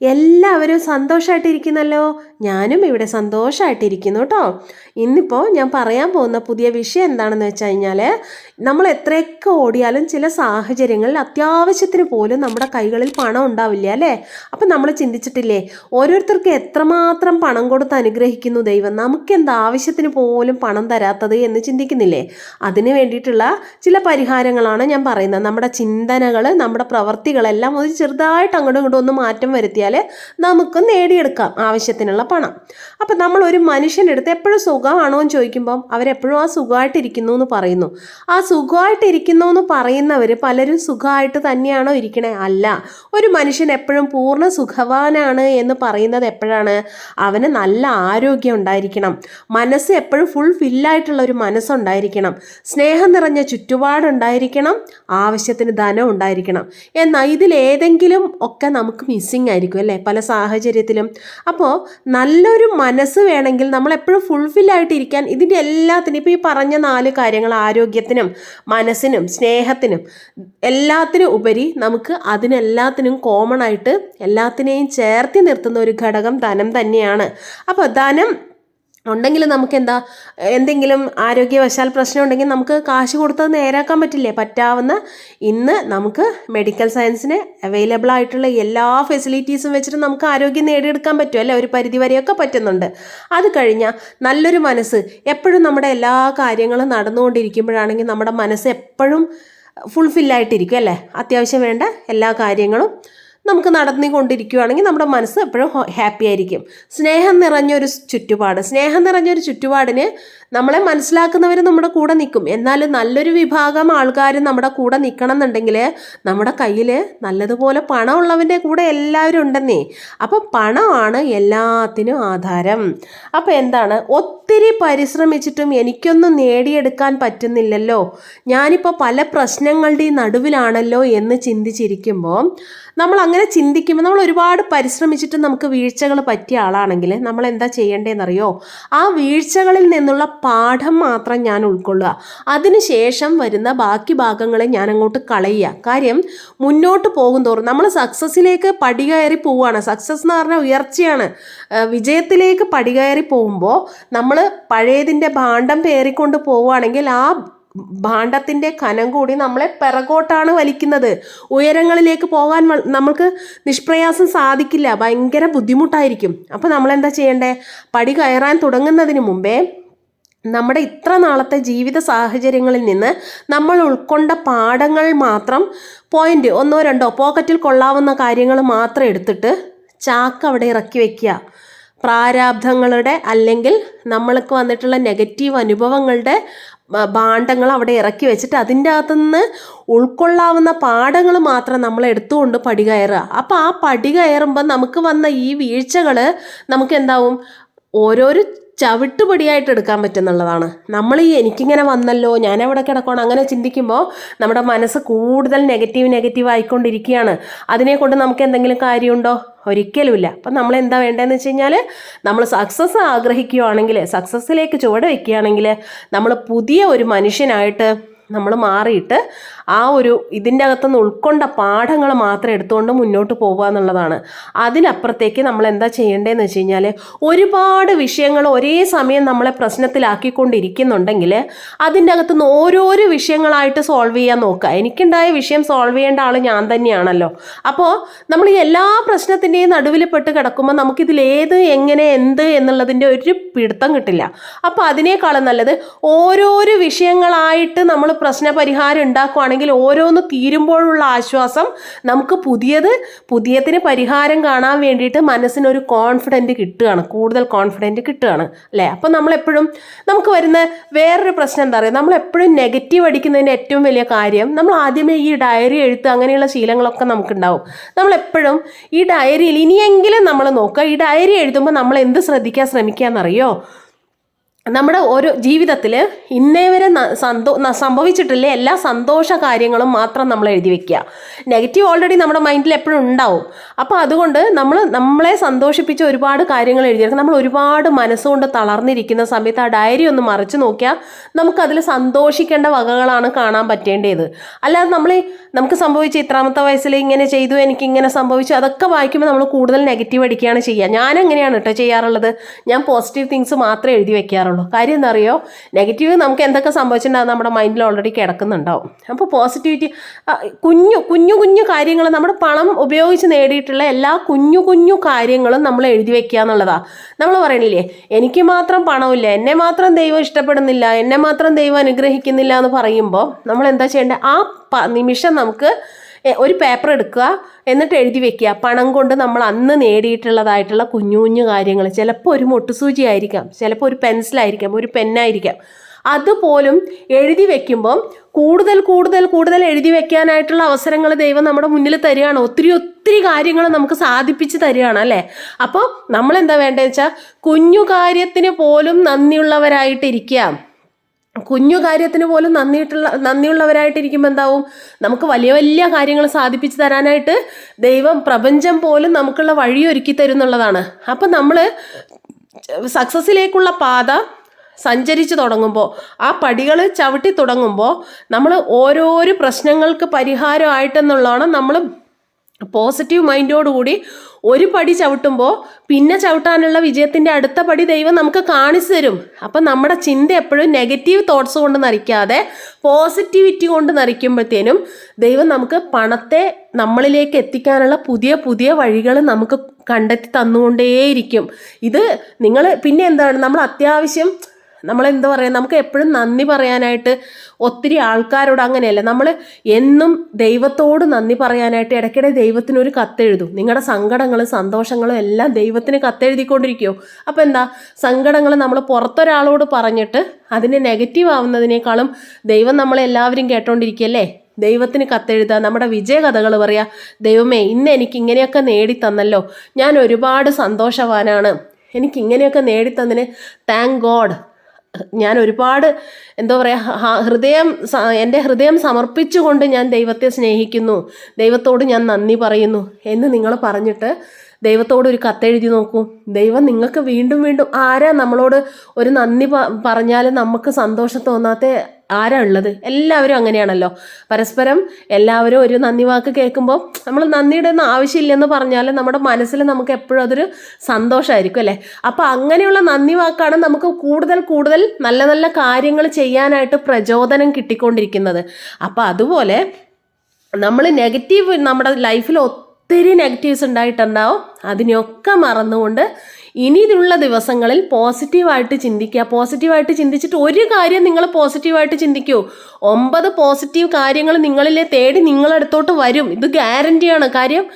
എല്ലാവരും സന്തോഷമായിട്ടിരിക്കുന്നല്ലോ ഞാനും ഇവിടെ സന്തോഷമായിട്ടിരിക്കുന്നു കേട്ടോ ഇന്നിപ്പോൾ ഞാൻ പറയാൻ പോകുന്ന പുതിയ വിഷയം എന്താണെന്ന് വെച്ച് കഴിഞ്ഞാൽ നമ്മൾ എത്രയൊക്കെ ഓടിയാലും ചില സാഹചര്യങ്ങളിൽ അത്യാവശ്യത്തിന് പോലും നമ്മുടെ കൈകളിൽ പണം ഉണ്ടാവില്ല അല്ലേ? അപ്പം നമ്മൾ ചിന്തിച്ചിട്ടില്ലേ ഓരോരുത്തർക്ക് എത്രമാത്രം പണം കൊടുത്ത് അനുഗ്രഹിക്കുന്നു ദൈവം? നമുക്ക് ആവശ്യത്തിന് പോലും പണം തരാത്തത് എന്ന് ചിന്തിക്കുന്നില്ലേ? അതിന് വേണ്ടിയിട്ടുള്ള ചില പരിഹാരങ്ങളാണ് ഞാൻ പറയുന്നത്. നമ്മുടെ ചിന്തനകൾ നമ്മുടെ പ്രവൃത്തികളെല്ലാം ഒരു ചെറുതായിട്ട് അങ്ങോട്ടും ഇങ്ങോട്ടും ഒന്ന് മാറ്റം വരുത്തിയാൽ നമുക്ക് നേടിയെടുക്കാം ആവശ്യത്തിനുള്ള പണം. അപ്പം നമ്മൾ ഒരു മനുഷ്യന്റെ അടുത്ത് എപ്പോഴും സുഖമാണോ എന്ന് ചോദിക്കുമ്പം അവരെപ്പോഴും ആ സുഖമായിട്ടിരിക്കുന്നു എന്ന് പറയുന്നു. ആ സുഖമായിട്ടിരിക്കുന്നു എന്ന് പറയുന്നവർ പലരും സുഖമായിട്ട് തന്നെയാണോ ഇരിക്കണേ? അല്ല. ഒരു മനുഷ്യൻ എപ്പോഴും പൂർണ സുഖവാനാണ് എന്ന് പറയുന്നത് എപ്പോഴാണ്? അവന് നല്ല ആരോഗ്യം ഉണ്ടായിരിക്കണം. മനസ്സ് എപ്പോഴും ഫുൾ ഫില്ലായിട്ടുള്ള ഒരു മനസ്സുണ്ടായിരിക്കണം. സ്നേഹം നിറഞ്ഞ ചുറ്റുപാടുണ്ടായിരിക്കണം ആവശ്യത്തിന് ധനം ഉണ്ടായിരിക്കണം. എന്നാൽ ഇതിലേതെങ്കിലും ഒക്കെ നമുക്ക് മിസ്സിംഗ് ആയിരിക്കും. അല്ലേ? പല സാഹചര്യത്തിലും. അപ്പോൾ നല്ലൊരു മനസ്സ് വേണമെങ്കിൽ നമ്മൾ എപ്പോഴും ഫുൾഫില്ലായിട്ടിരിക്കാൻ ഇതിന്റെ എല്ലാത്തിനും ഇപ്പോൾ ഈ പറഞ്ഞ നാല് കാര്യങ്ങൾ ആരോഗ്യത്തിനും മനസ്സിനും സ്നേഹത്തിനും എല്ലാത്തിനും ഉപരി നമുക്ക് അതിനെല്ലാത്തിനും കോമൺ ആയിട്ട് എല്ലാത്തിനെയും ചേർത്തി നിർത്തുന്ന ഒരു ഘടകം ധനം തന്നെയാണ്. അപ്പോൾ ധനം ഉണ്ടെങ്കിൽ നമുക്ക് എന്താ എന്തെങ്കിലും ആരോഗ്യവശാൽ പ്രശ്നം ഉണ്ടെങ്കിൽ നമുക്ക് കാശ് കൊടുത്തത് നേരാക്കാൻ പറ്റില്ലേ? പറ്റാവുന്ന ഇന്ന് നമുക്ക് മെഡിക്കൽ സയൻസിന് അവൈലബിൾ ആയിട്ടുള്ള എല്ലാ ഫെസിലിറ്റീസും വെച്ചിട്ട് നമുക്ക് ആരോഗ്യം നേടിയെടുക്കാൻ പറ്റും അല്ലേ? ഒരു പരിധി വരെയൊക്കെ പറ്റുന്നുണ്ട്. അത് കഴിഞ്ഞാൽ നല്ലൊരു മനസ്സ് എപ്പോഴും നമ്മുടെ എല്ലാ കാര്യങ്ങളും നടന്നുകൊണ്ടിരിക്കുമ്പോഴാണെങ്കിൽ നമ്മുടെ മനസ്സ് എപ്പോഴും ഫുൾഫില്ലായിട്ടിരിക്കും അല്ലേ? അത്യാവശ്യം വേണ്ട എല്ലാ കാര്യങ്ങളും നമുക്ക് നടന്നുകൊണ്ടിരിക്കുകയാണെങ്കിൽ നമ്മുടെ മനസ്സ് എപ്പോഴും ഹാപ്പി ആയിരിക്കും. സ്നേഹം നിറഞ്ഞൊരു ചുറ്റുപാട്. സ്നേഹം നിറഞ്ഞൊരു ചുറ്റുപാടിന് നമ്മളെ മനസ്സിലാക്കുന്നവർ നമ്മുടെ കൂടെ നിൽക്കും. എന്നാൽ നല്ലൊരു വിഭാഗം ആൾക്കാർ നമ്മുടെ കൂടെ നിൽക്കണം എന്നുണ്ടെങ്കിൽ നമ്മുടെ കയ്യിൽ നല്ലതുപോലെ പണമുള്ളവന്റെ കൂടെ എല്ലാവരും ഉണ്ടെന്നേ. അപ്പം പണമാണ് എല്ലാത്തിനും ആധാരം. അപ്പം എന്താണ്? ഒത്തിരി പരിശ്രമിച്ചിട്ടും എനിക്കൊന്നും നേടിയെടുക്കാൻ പറ്റുന്നില്ലല്ലോ. ഞാനിപ്പോൾ പല പ്രശ്നങ്ങളുടെയും നടുവിലാണല്ലോ എന്ന് ചിന്തിച്ചിരിക്കുമ്പോൾ നമ്മൾ അങ്ങനെ ചിന്തിക്കുമ്പോൾ നമ്മൾ ഒരുപാട് പരിശ്രമിച്ചിട്ട് നമുക്ക് വീഴ്ചകൾ പറ്റിയ ആളാണെങ്കിൽ നമ്മൾ എന്താ ചെയ്യേണ്ടതെന്നറിയോ? ആ വീഴ്ചകളിൽ നിന്നുള്ള പാഠം മാത്രം ഞാൻ ഉൾക്കൊള്ളുക. അതിനുശേഷം വരുന്ന ബാക്കി ഭാഗങ്ങളെ ഞാൻ അങ്ങോട്ട് കളയുക. കാര്യം മുന്നോട്ട് പോകും തോറും നമ്മൾ സക്സസ്സിലേക്ക് പടി കയറി പോവുകയാണ്. സക്സസ് എന്ന് പറഞ്ഞാൽ ഉയർച്ചയാണ്. വിജയത്തിലേക്ക് പടി കയറി പോകുമ്പോൾ നമ്മൾ പഴയതിന്റെ ഭാണ്ഡം പേറിക്കൊണ്ട് പോവുകയാണെങ്കിൽ ആ ഭാണ്ഡത്തിന്റെ കനം കൂടി നമ്മളെ പിറകോട്ടാണ് വലിക്കുന്നത്. ഉയരങ്ങളിലേക്ക് പോകാൻ നമ്മൾക്ക് നിഷ്പ്രയാസം സാധിക്കില്ല. ഭയങ്കര ബുദ്ധിമുട്ടായിരിക്കും. അപ്പോൾ നമ്മളെന്താ ചെയ്യേണ്ടേ? പടി കയറാൻ തുടങ്ങുന്നതിന് മുമ്പേ നമ്മുടെ ഇത്ര നാളത്തെ ജീവിത സാഹചര്യങ്ങളിൽ നിന്ന് നമ്മൾ ഉൾക്കൊണ്ട പാഠങ്ങൾ മാത്രം പോയിന്റ് ഒന്നോ രണ്ടോ പോക്കറ്റിൽ കൊള്ളാവുന്ന കാര്യങ്ങൾ മാത്രം എടുത്തിട്ട് ചാക്ക് അവിടെ ഇറക്കി വെക്കുക. പ്രാരാബ്ധങ്ങളുടെ അല്ലെങ്കിൽ നമ്മൾക്ക് വന്നിട്ടുള്ള നെഗറ്റീവ് അനുഭവങ്ങളുടെ ഭാണ്ഡങ്ങൾ അവിടെ ഇറക്കി വെച്ചിട്ട് അതിന്റെ അകത്തുനിന്ന് ഉൾക്കൊള്ളാവുന്ന പാഠങ്ങൾ മാത്രം നമ്മൾ എടുത്തുകൊണ്ട് പടി കയറുക. അപ്പോൾ ആ പടി കയറുമ്പോൾ നമുക്ക് വന്ന ഈ വീഴ്ചകൾ നമുക്ക് എന്താവും? ഓരോരോ ചവിട്ടുപടിയായിട്ട് എടുക്കാൻ പറ്റുന്നുള്ളതാണ്. നമ്മൾ ഈ എനിക്കിങ്ങനെ വന്നല്ലോ ഞാൻ എവിടെ കിടക്കണം അങ്ങനെ ചിന്തിക്കുമ്പോൾ നമ്മുടെ മനസ്സ് കൂടുതൽ നെഗറ്റീവ് നെഗറ്റീവ് ആയിക്കൊണ്ടിരിക്കുകയാണ്. അതിനെ കൊണ്ട് നമുക്ക് എന്തെങ്കിലും കാര്യമുണ്ടോ? ഒരിക്കലുമില്ല. അപ്പം നമ്മൾ എന്താ വേണ്ടതെന്ന് വെച്ച് കഴിഞ്ഞാൽ നമ്മൾ സക്സസ് ആഗ്രഹിക്കുകയാണെങ്കിൽ സക്സസ്സിലേക്ക് ചുവട് വയ്ക്കുകയാണെങ്കിൽ നമ്മൾ പുതിയ ഒരു മനുഷ്യനായിട്ട് നമ്മൾ മാറിയിട്ട് ആ ഒരു ഇതിന്റെ അകത്തുനിന്ന് ഉൾക്കൊണ്ട പാഠങ്ങൾ മാത്രം എടുത്തുകൊണ്ട് മുന്നോട്ട് പോകുക എന്നുള്ളതാണ്. അതിനപ്പുറത്തേക്ക് നമ്മൾ എന്താ ചെയ്യേണ്ടതെന്ന് വെച്ച് കഴിഞ്ഞാൽ ഒരുപാട് വിഷയങ്ങൾ ഒരേ സമയം നമ്മളെ പ്രശ്നത്തിലാക്കിക്കൊണ്ടിരിക്കുന്നുണ്ടെങ്കിൽ അതിന്റെ അകത്തുനിന്ന് ഓരോരോ വിഷയങ്ങളായിട്ട് സോൾവ് ചെയ്യാൻ നോക്കുക. എനിക്കുണ്ടായ വിഷയം സോൾവ് ചെയ്യേണ്ട ആൾ ഞാൻ തന്നെയാണല്ലോ. അപ്പോൾ നമ്മൾ എല്ലാ പ്രശ്നത്തിന്റെയും നടുവിൽ പെട്ട് കിടക്കുമ്പോൾ നമുക്കിതിലേത് എങ്ങനെ എന്ത് എന്നുള്ളതിന്റെ ഒരു പിടുത്തം കിട്ടില്ല. അപ്പോൾ അതിനേക്കാളും നല്ലത് ഓരോരോ വിഷയങ്ങളായിട്ട് നമ്മൾ പ്രശ്ന പരിഹാരം ഉണ്ടാക്കുകയാണെങ്കിൽ ഓരോന്ന് തീരുമ്പോഴുള്ള ആശ്വാസം നമുക്ക് പുതിയത് പുതിയതിന് പരിഹാരം കാണാൻ വേണ്ടിയിട്ട് മനസ്സിനൊരു കോൺഫിഡന്റ് കിട്ടുകയാണ്. കൂടുതൽ കോൺഫിഡന്റ് കിട്ടുകയാണ്. അല്ലേ? അപ്പം നമ്മളെപ്പോഴും നമുക്ക് വരുന്ന വേറൊരു പ്രശ്നം എന്താ പറയുക നമ്മളെപ്പോഴും നെഗറ്റീവ് അടിക്കുന്നതിന്റെ ഏറ്റവും വലിയ കാര്യം നമ്മൾ ആദ്യമേ ഈ ഡയറി എഴുത്ത് അങ്ങനെയുള്ള ശീലങ്ങളൊക്കെ നമുക്കുണ്ടാവും. നമ്മളെപ്പോഴും ഈ ഡയറിയിൽ ഇനിയെങ്കിലും നമ്മൾ നോക്കുക. ഈ ഡയറി എഴുതുമ്പോൾ നമ്മൾ എന്ത് ശ്രദ്ധിക്കാൻ ശ്രമിക്കുക എന്നറിയോ നമ്മുടെ ഓരോ ജീവിതത്തിൽ ഇന്നേ വരെ സന്തോ സംഭവിച്ചിട്ടില്ല എല്ലാ സന്തോഷ കാര്യങ്ങളും മാത്രം നമ്മൾ എഴുതി വെക്കുക. നെഗറ്റീവ് ഓൾറെഡി നമ്മുടെ മൈൻഡിൽ എപ്പോഴും ഉണ്ടാവും. അപ്പോൾ അതുകൊണ്ട് നമ്മൾ നമ്മളെ സന്തോഷിപ്പിച്ച ഒരുപാട് കാര്യങ്ങൾ എഴുതിയെടുക്കും നമ്മൾ ഒരുപാട് മനസ്സുകൊണ്ട് തളർന്നിരിക്കുന്ന സമയത്ത് ആ ഡയറി ഒന്ന് മറിച്ച് നോക്കിയാൽ നമുക്കതിൽ സന്തോഷിക്കേണ്ട വകകളാണ് കാണാൻ പറ്റേണ്ടത്. അല്ലാതെ നമ്മൾ നമുക്ക് സംഭവിച്ച ഇത്രാമത്തെ വയസ്സിൽ ഇങ്ങനെ ചെയ്തു എനിക്ക് ഇങ്ങനെ സംഭവിച്ചു അതൊക്കെ വായിക്കുമ്പോൾ നമ്മൾ കൂടുതൽ നെഗറ്റീവ് അടിക്കുകയാണ് ചെയ്യുക. ഞാൻ എങ്ങനെയാണ് കേട്ടോ ചെയ്യാറുള്ളത്? ഞാൻ പോസിറ്റീവ് തിങ്സ് മാത്രമേ എഴുതി വെക്കാറുള്ളൂ. കാര്യം എന്നറിയോ നെഗറ്റീവ് നമുക്ക് എന്തൊക്കെ സംഭവിച്ചിട്ടുണ്ടാകും നമ്മുടെ മൈൻഡിൽ ഓൾറെഡി കിടക്കുന്നുണ്ടാവും. അപ്പോൾ പോസിറ്റിവിറ്റി കുഞ്ഞു കുഞ്ഞു കുഞ്ഞു കാര്യങ്ങൾ നമ്മുടെ പണം ഉപയോഗിച്ച് നേടിയിട്ടുള്ള എല്ലാ കുഞ്ഞു കുഞ്ഞു കാര്യങ്ങളും നമ്മൾ എഴുതി വെക്കുക എന്നുള്ളതാണ് നമ്മൾ പറയണില്ലേ? എനിക്ക് മാത്രം പണമില്ല എന്നെ മാത്രം ദൈവം ഇഷ്ടപ്പെടുന്നില്ല എന്നെ മാത്രം ദൈവം അനുഗ്രഹിക്കുന്നില്ല എന്ന് പറയുമ്പോൾ നമ്മൾ എന്താ ചെയ്യേണ്ടത് ആ നിമിഷം നമുക്ക് ഒരു പേപ്പർ എടുക്കുക എന്നിട്ട് എഴുതി വെക്കുക. പണം കൊണ്ട് നമ്മൾ അന്ന് നേടിയിട്ടുള്ളതായിട്ടുള്ള കുഞ്ഞു കുഞ്ഞു കാര്യങ്ങൾ. ചിലപ്പോൾ ഒരു മുട്ടുസൂചി ആയിരിക്കാം ചിലപ്പോൾ ഒരു പെൻസിലായിരിക്കാം ഒരു പെന്നായിരിക്കാം അതുപോലും എഴുതി വെക്കുമ്പം കൂടുതൽ കൂടുതൽ കൂടുതൽ എഴുതി വെക്കാനായിട്ടുള്ള അവസരങ്ങൾ ദൈവം നമ്മുടെ മുന്നിൽ തരികയാണ്. ഒത്തിരി ഒത്തിരി കാര്യങ്ങൾ നമുക്ക് സാധിപ്പിച്ച് തരികയാണ് അല്ലേ? അപ്പോൾ നമ്മൾ എന്താ വേണ്ടതെന്ന് വെച്ചാൽ കുഞ്ഞു കാര്യത്തിന് പോലും നന്ദിയുള്ളവരായിട്ടിരിക്കുക കുഞ്ഞു കാര്യത്തിന് പോലും നന്ദിയിട്ടുള്ള നന്ദിയുള്ളവരായിട്ടിരിക്കുമ്പോൾ എന്താവും? നമുക്ക് വലിയ വലിയ കാര്യങ്ങൾ സാധിപ്പിച്ചു തരാനായിട്ട് ദൈവം പ്രപഞ്ചം പോലും നമുക്കുള്ള വഴി ഒരുക്കി തരുന്നുള്ളതാണ്. അപ്പം നമ്മൾ സക്സസ്സിലേക്കുള്ള പാത സഞ്ചരിച്ചു തുടങ്ങുമ്പോൾ ആ പടികൾ ചവിട്ടി തുടങ്ങുമ്പോൾ നമ്മൾ ഓരോരോ പ്രശ്നങ്ങൾക്ക് പരിഹാരമായിട്ടെന്നുള്ളതാണ് നമ്മൾ പോസിറ്റീവ് മൈൻഡോടുകൂടി ഒരു പടി ചവിട്ടുമ്പോൾ പിന്നെ ചവിട്ടാനുള്ള വിജയത്തിന്റെ അടുത്ത പടി ദൈവം നമുക്ക് കാണിച്ചു തരും. അപ്പം നമ്മുടെ ചിന്ത എപ്പോഴും നെഗറ്റീവ് തോട്ട്സ് കൊണ്ട് നരിക്കാതെ പോസിറ്റിവിറ്റി കൊണ്ട് നരിക്കുമ്പോഴത്തേനും ദൈവം നമുക്ക് പണത്തെ നമ്മളിലേക്ക് എത്തിക്കാനുള്ള പുതിയ പുതിയ വഴികൾ നമുക്ക് കണ്ടെത്തി തന്നുകൊണ്ടേയിരിക്കും. ഇത് നിങ്ങൾ പിന്നെ എന്താണ്? നമ്മൾ അത്യാവശ്യം നമ്മൾ എന്താ പറയുക നമുക്ക് എപ്പോഴും നന്ദി പറയാനായിട്ട് ഒത്തിരി ആൾക്കാരോട് അങ്ങനെയല്ല. നമ്മൾ എന്നും ദൈവത്തോട് നന്ദി പറയാനായിട്ട് ഇടയ്ക്കിടെ ദൈവത്തിനൊരു കത്തെഴുതും. നിങ്ങളുടെ സങ്കടങ്ങളും സന്തോഷങ്ങളും എല്ലാം ദൈവത്തിന് കത്തെഴുതിക്കൊണ്ടിരിക്കുമോ അപ്പോൾ എന്താ സങ്കടങ്ങൾ നമ്മൾ പുറത്തൊരാളോട് പറഞ്ഞിട്ട് അതിന് നെഗറ്റീവ് ആവുന്നതിനേക്കാളും ദൈവം നമ്മളെല്ലാവരും കേട്ടോണ്ടിരിക്കുകയല്ലേ ദൈവത്തിന് കത്തെഴുതുക നമ്മുടെ വിജയകഥകൾ പറയുക ദൈവമേ ഇന്ന് എനിക്ക് ഇങ്ങനെയൊക്കെ നേടിത്തന്നല്ലോ. ഞാൻ ഒരുപാട് സന്തോഷവാനാണ്. എനിക്ക് ഇങ്ങനെയൊക്കെ നേടിത്തന്നതിന് താങ്ക് ഗോഡ് ഞാൻ ഒരുപാട് എന്താ പറയുക ഹൃദയം എന്റെ ഹൃദയം സമർപ്പിച്ചുകൊണ്ട് ഞാൻ ദൈവത്തെ സ്നേഹിക്കുന്നു. ദൈവത്തോട് ഞാൻ നന്ദി പറയുന്നു. എന്ന് നിങ്ങൾ പറഞ്ഞിട്ട് ദൈവത്തോട് ഒരു കത്തെഴുതി നോക്കൂ. ദൈവം നിങ്ങൾക്ക് വീണ്ടും വീണ്ടും ആരാ നമ്മളോട് ഒരു നന്ദി പറഞ്ഞാൽ നമുക്ക് സന്തോഷം തോന്നാത്ത ആരാ ഉള്ളത്? എല്ലാവരും അങ്ങനെയാണല്ലോ. പരസ്പരം എല്ലാവരും ഒരു നന്ദി വാക്ക് കേൾക്കുമ്പോൾ നമ്മൾ നന്ദിയുടെ ഒന്നും ആവശ്യമില്ലെന്ന് പറഞ്ഞാൽ നമ്മുടെ മനസ്സിൽ നമുക്ക് എപ്പോഴും അതൊരു സന്തോഷമായിരിക്കും അല്ലേ? അപ്പോൾ അങ്ങനെയുള്ള നന്ദി വാക്കാണ് നമുക്ക് കൂടുതൽ കൂടുതൽ നല്ല നല്ല കാര്യങ്ങൾ ചെയ്യാനായിട്ട് പ്രചോദനം കിട്ടിക്കൊണ്ടിരിക്കുന്നത്. അപ്പോൾ അതുപോലെ നമ്മൾ നെഗറ്റീവ് നമ്മുടെ ലൈഫിൽ ഒത്തിരി നെഗറ്റീവ്സ് ഉണ്ടായിട്ടുണ്ടാവും. അതിനെയൊക്കെ മറന്നുകൊണ്ട് ഇനിയുള്ള ദിവസങ്ങളിൽ പോസിറ്റീവായിട്ട് ചിന്തിക്കുക. പോസിറ്റീവായിട്ട് ചിന്തിച്ചിട്ട് ഒരു കാര്യം നിങ്ങൾ പോസിറ്റീവായിട്ട് ചിന്തിക്കൂ. ഒമ്പത് പോസിറ്റീവ് കാര്യങ്ങൾ നിങ്ങളിലെ തേടി നിങ്ങളടുത്തോട്ട് വരും. ഇത് ഗ്യാരന്റിയാണ് കാര്യം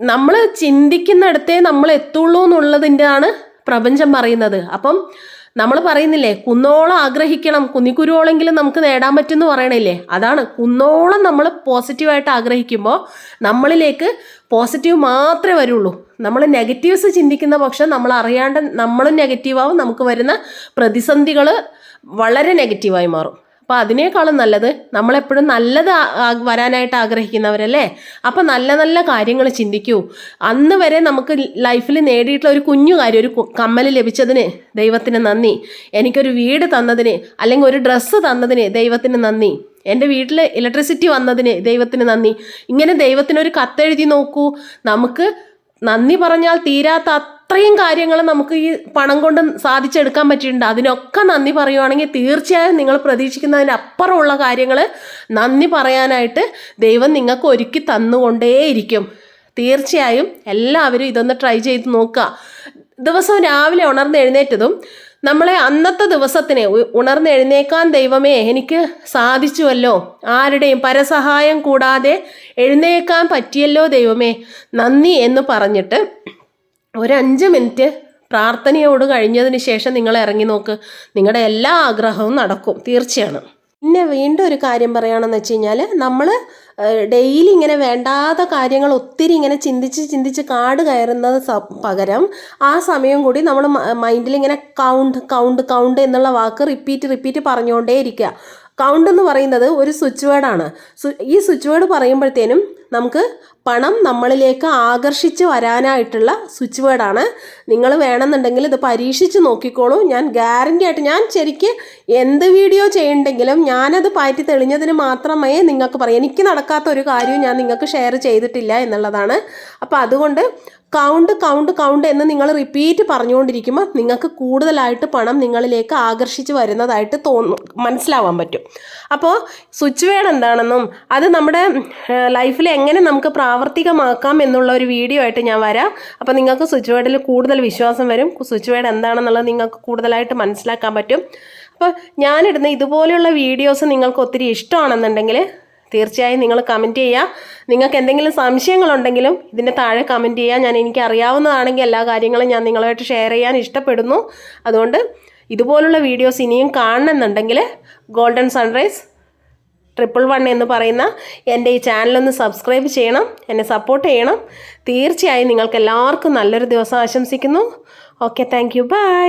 നമ്മൾ ചിന്തിക്കുന്നിടത്തേ നമ്മൾ എത്തുള്ളൂ എന്നുള്ളതിന്റെയാണ് പ്രപഞ്ചം പറയുന്നത്. അപ്പം നമ്മൾ പറയുന്നില്ലേ കുന്നോളം ആഗ്രഹിക്കണം കുന്നിക്കുരുവോളെങ്കിലും നമുക്ക് നേടാൻ പറ്റുമെന്ന് പറയണില്ലേ? അതാണ്. കുന്നോളം നമ്മൾ പോസിറ്റീവായിട്ട് ആഗ്രഹിക്കുമ്പോൾ നമ്മളിലേക്ക് പോസിറ്റീവ് മാത്രമേ വരുള്ളൂ. നമ്മൾ നെഗറ്റീവ്സ് ചിന്തിക്കുന്ന പക്ഷം നമ്മൾ അറിയാണ്ട് നമ്മളും നെഗറ്റീവാവും നമുക്ക് വരുന്ന പ്രതിസന്ധികൾ വളരെ നെഗറ്റീവായി മാറും. അപ്പോൾ അതിനേക്കാളും നല്ലത് നമ്മളെപ്പോഴും നല്ലത് വരാനായിട്ട് ആഗ്രഹിക്കുന്നവരല്ലേ? അപ്പോൾ നല്ല നല്ല കാര്യങ്ങൾ ചിന്തിക്കൂ. അന്ന് വരെ നമുക്ക് ലൈഫിൽ നേടിയിട്ടുള്ള ഒരു കുഞ്ഞു കാര്യം ഒരു കമ്മൽ ലഭിച്ചതിന് ദൈവത്തിന് നന്ദി. എനിക്കൊരു വീട് തന്നതിന് അല്ലെങ്കിൽ ഒരു ഡ്രസ്സ് തന്നതിന് ദൈവത്തിന് നന്ദി. എന്റെ വീട്ടിൽ ഇലക്ട്രിസിറ്റി വന്നതിന് ദൈവത്തിന് നന്ദി. ഇങ്ങനെ ദൈവത്തിനൊരു കത്തെഴുതി നോക്കൂ. നമുക്ക് നന്ദി പറഞ്ഞാൽ തീരാത്ത അത്രയും കാര്യങ്ങൾ നമുക്ക് ഈ പണം കൊണ്ട് സാധിച്ചെടുക്കാൻ പറ്റിയിട്ടുണ്ട്. അതിനൊക്കെ നന്ദി പറയുവാണെങ്കിൽ തീർച്ചയായും നിങ്ങൾ പ്രതീക്ഷിക്കുന്നതിനപ്പുറമുള്ള കാര്യങ്ങൾ നന്ദി പറയാനായിട്ട് ദൈവം നിങ്ങൾക്ക് ഒരുക്കി തന്നുകൊണ്ടേയിരിക്കും. തീർച്ചയായും എല്ലാവരും ഇതൊന്ന് ട്രൈ ചെയ്ത് നോക്കുക. ദിവസവും രാവിലെ ഉണർന്ന് എഴുന്നേറ്റതും നമ്മളെ അന്നത്തെ ദിവസത്തിന് ഉണർന്നെഴുന്നേക്കാൻ ദൈവമേ എനിക്ക് സാധിച്ചുവല്ലോ. ആരുടെയും പരസഹായം കൂടാതെ എഴുന്നേക്കാൻ പറ്റിയല്ലോ ദൈവമേ. നന്ദി എന്ന് പറഞ്ഞിട്ട് ഒരഞ്ച് മിനിറ്റ് പ്രാർത്ഥനയോട് കഴിഞ്ഞതിന് ശേഷം നിങ്ങൾ ഇറങ്ങി നോക്ക്. നിങ്ങളുടെ എല്ലാ ആഗ്രഹവും നടക്കും. തീർച്ചയാണ്. പിന്നെ വീണ്ടും ഒരു കാര്യം പറയുകയാണെന്ന് വെച്ച് കഴിഞ്ഞാൽ നമ്മൾ ഡെയിലി ഇങ്ങനെ വേണ്ടാത്ത കാര്യങ്ങൾ ഒത്തിരി ഇങ്ങനെ ചിന്തിച്ച് ചിന്തിച്ച് കാട് കയറുന്നത് പകരം ആ സമയം കൂടി നമ്മൾ മൈൻഡിൽ ഇങ്ങനെ കൗണ്ട് കൗണ്ട് കൗണ്ട് എന്നുള്ള വാക്ക് റിപ്പീറ്റ് റിപ്പീറ്റ് പറഞ്ഞുകൊണ്ടേ ഇരിക്കുക കൗണ്ട് എന്ന് പറയുന്നത് ഒരു സ്വിച്ച് വേർഡാണ് ഈ സ്വിച്ച് വേർഡ് പറയുമ്പോഴത്തേനും നമുക്ക് പണം നമ്മളിലേക്ക് ആകർഷിച്ച് വരാനായിട്ടുള്ള സ്വിച്ച് വേർഡാണ് നിങ്ങൾ വേണമെന്നുണ്ടെങ്കിൽ ഇത് പരീക്ഷിച്ച് നോക്കിക്കോളൂ. ഞാൻ ഗ്യാരണ്ടി ആയിട്ട് ഞാൻ ശരിക്ക് എന്ത് വീഡിയോ ചെയ്യണ്ടെങ്കിലും ഞാനത് പാറ്റി തെളിഞ്ഞതിന് മാത്രമേ നിങ്ങൾക്ക് പറയാം എനിക്ക് നടക്കാത്ത ഒരു കാര്യവും ഞാൻ നിങ്ങൾക്ക് ഷെയർ ചെയ്തിട്ടില്ല എന്നുള്ളതാണ്. അപ്പോൾ അതുകൊണ്ട് കൗണ്ട് കൗണ്ട് കൗണ്ട് എന്ന് നിങ്ങൾ റിപ്പീറ്റ് പറഞ്ഞുകൊണ്ടിരിക്കുമ്പോൾ നിങ്ങൾക്ക് കൂടുതലായിട്ട് പണം നിങ്ങളിലേക്ക് ആകർഷിച്ച് വരുന്നതായിട്ട് തോന്നും മനസ്സിലാവാൻ പറ്റും. അപ്പോൾ സ്വിച്ച് വേർഡ് എന്താണെന്നും അത് നമ്മുടെ ലൈഫിൽ എങ്ങനെ നമുക്ക് പ്രാവർത്തികമാക്കാം എന്നുള്ള ഒരു വീഡിയോ ആയിട്ട് ഞാൻ വരാം. അപ്പോൾ നിങ്ങൾക്ക് സ്വിച്ച് വേർഡിൽ കൂടുതൽ വിശ്വാസം വരും. സ്വിച്ച് വേർഡ് എന്താണെന്നുള്ളത് നിങ്ങൾക്ക് കൂടുതലായിട്ട് മനസ്സിലാക്കാൻ പറ്റും. അപ്പോൾ ഞാനിടുന്ന ഇതുപോലെയുള്ള വീഡിയോസ് നിങ്ങൾക്ക് ഒത്തിരി ഇഷ്ടമാണെന്നുണ്ടെങ്കിൽ തീർച്ചയായും നിങ്ങൾ കമന്റ് ചെയ്യുക നിങ്ങൾക്ക് എന്തെങ്കിലും സംശയങ്ങളുണ്ടെങ്കിലും ഇതിന്റെ താഴെ കമന്റ് ചെയ്യുക ഞാൻ എനിക്ക് അറിയാവുന്നതാണെങ്കിൽ എല്ലാ കാര്യങ്ങളും ഞാൻ നിങ്ങളുമായിട്ട് ഷെയർ ചെയ്യാൻ ഇഷ്ടപ്പെടുന്നു. അതുകൊണ്ട് ഇതുപോലുള്ള വീഡിയോസ് ഇനിയും കാണണമെന്നുണ്ടെങ്കിൽ ഗോൾഡൻ സൺറൈസ് ട്രിപ്പിൾ വൺ എന്ന് പറയുന്ന എന്റെ ഈ ചാനലൊന്ന് സബ്സ്ക്രൈബ് ചെയ്യണം. എന്നെ സപ്പോർട്ട് ചെയ്യണം. തീർച്ചയായും നിങ്ങൾക്ക് എല്ലാവർക്കും നല്ലൊരു ദിവസം ആശംസിക്കുന്നു. Okay thank you by